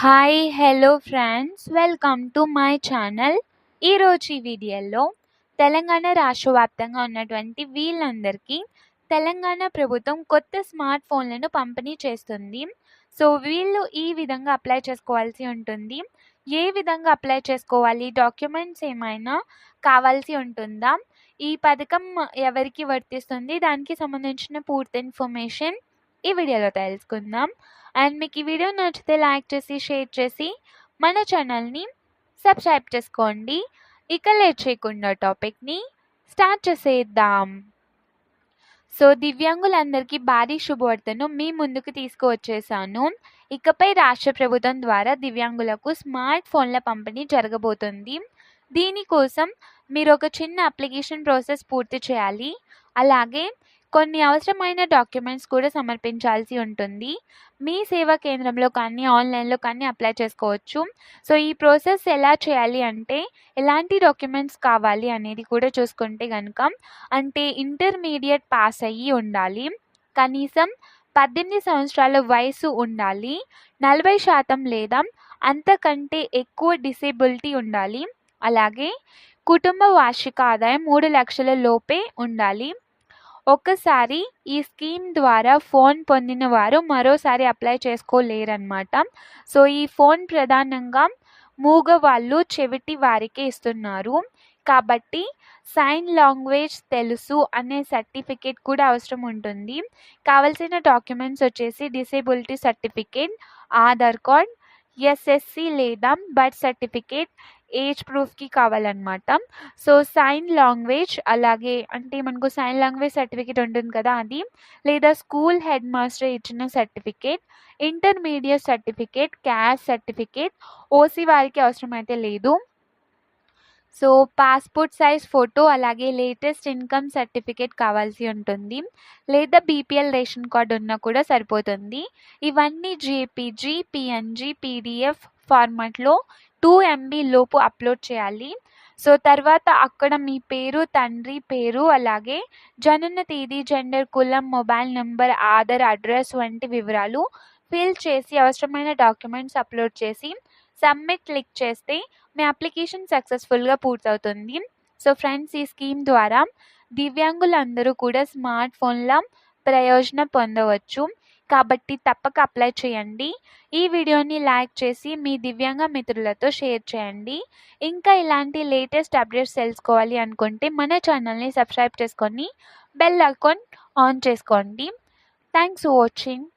Hi hello friends welcome to my channel ఈరోజు ఈ వీడియోలో తెలంగాణ రాష్ట్ర వ్యాప్తంగా ఉన్నటువంటి వీళ్ళందరికీ తెలంగాణ ప్రభుత్వం కొత్త స్మార్ట్ ఫోన్లను పంపిణీ చేస్తుంది. సో వీళ్ళు ఈ విధంగా అప్లై చేసుకోవాల్సి ఉంటుంది. ఏ విధంగా అప్లై చేసుకోవాలి? డాక్యుమెంట్స్ ఏమైనా కావాల్సి ఉంటుందా? ఈ పథకం ఎవరికి వర్తిస్తుంది? దానికి సంబంధించిన పూర్తి ఇన్ఫర్మేషన్ ఈ వీడియోలో తెలుసుకుందాం. అండ్ మీకు ఈ వీడియో నచ్చితే లైక్ చేసి షేర్ చేసి మన ఛానల్ని సబ్స్క్రైబ్ చేసుకోండి. ఇక లేట్ చేయకుండా టాపిక్ని స్టార్ట్ చేసేద్దాం. సో దివ్యాంగులందరికీ భారీ శుభవార్తను మీ ముందుకు తీసుకువచ్చేసాను. ఇకపై రాష్ట్ర ప్రభుత్వం ద్వారా దివ్యాంగులకు స్మార్ట్ ఫోన్ల పంపిణీ జరగబోతుంది. దీనికోసం మీరు ఒక చిన్న అప్లికేషన్ ప్రాసెస్ పూర్తి చేయాలి. అలాగే కొన్ని అవసరమైన డాక్యుమెంట్స్ కూడా సమర్పించాల్సి ఉంటుంది. మీ సేవా కేంద్రంలో కానీ ఆన్లైన్లో కానీ అప్లై చేసుకోవచ్చు. సో ఈ ప్రాసెస్ ఎలా చేయాలి అంటే ఎలాంటి డాక్యుమెంట్స్ కావాలి అనేది కూడా చూసుకుంటే కనుక అంటే ఇంటర్మీడియట్ పాస్ అయ్యి ఉండాలి. కనీసం పద్దెనిమిది సంవత్సరాల వయసు ఉండాలి. నలభై శాతం లేదా అంతకంటే ఎక్కువ డిసేబిలిటీ ఉండాలి. అలాగే కుటుంబ వార్షిక ఆదాయం మూడు లక్షల లోపే ఉండాలి. ఒక్కసారి ఈ స్కీమ్ ద్వారా ఫోన్ పొందిన వారు మరోసారి అప్లై చేసుకోలేరన్నమాట. సో ఈ ఫోన్ ప్రధానంగా మూగవాళ్ళు చెవిటి వారికి ఇస్తున్నారు. కాబట్టి సైన్ లాంగ్వేజ్ తెలుసు అనే సర్టిఫికేట్ కూడా అవసరం ఉంటుంది. కావలసిన డాక్యుమెంట్స్ వచ్చేసి disability certificate Aadhaar card SSC లేదా బర్త్ సర్టిఫికేట్ ఏజ్ ప్రూఫ్కి కావాలన్నమాట. సో సైన్ లాంగ్వేజ్ అలాగే అంటే మనకు సైన్ లాంగ్వేజ్ సర్టిఫికేట్ ఉంటుంది కదా అది. లేదా స్కూల్ హెడ్ మాస్టర్ ఇచ్చిన certificate intermediate certificate caste certificate OC వారికి అవసరమైతే లేదు. సో పాస్పోర్ట్ సైజ్ ఫోటో అలాగే లేటెస్ట్ ఇన్కమ్ సర్టిఫికేట్ కావాల్సి ఉంటుంది. లేదా బీపీఎల్ రేషన్ కార్డు ఉన్నా కూడా సరిపోతుంది. ఇవన్నీ జేపీజీ పిఎన్జీ పీడిఎఫ్ ఫార్మాట్లో టూ ఎంబీ లోపు అప్లోడ్ చేయాలి. సో తర్వాత అక్కడ మీ పేరు తండ్రి పేరు అలాగే జనన తేదీ జెండర్ కులం మొబైల్ నెంబర్ ఆధార్ అడ్రస్ వంటి వివరాలు ఫిల్ చేసి అవసరమైన డాక్యుమెంట్స్ అప్లోడ్ చేసి సబ్మిట్ క్లిక్ చేస్తే మీ అప్లికేషన్ సక్సెస్ఫుల్గా పూర్తవుతుంది. సో ఫ్రెండ్స్ ఈ స్కీమ్ ద్వారా దివ్యాంగులందరూ కూడా స్మార్ట్ ఫోన్ల ప్రయోజనం పొందవచ్చు. కాబట్టి తప్పక అప్లై చేయండి. ఈ వీడియోని లైక్ చేసి మీ దివ్యాంగ మిత్రులతో షేర్ చేయండి. ఇంకా ఇలాంటి లేటెస్ట్ అప్డేట్స్ తెలుసుకోవాలి అనుకుంటే మన ఛానల్ని సబ్స్క్రైబ్ చేసుకొని బెల్ ఐకాన్ ఆన్ చేసుకోండి. Thanks for watching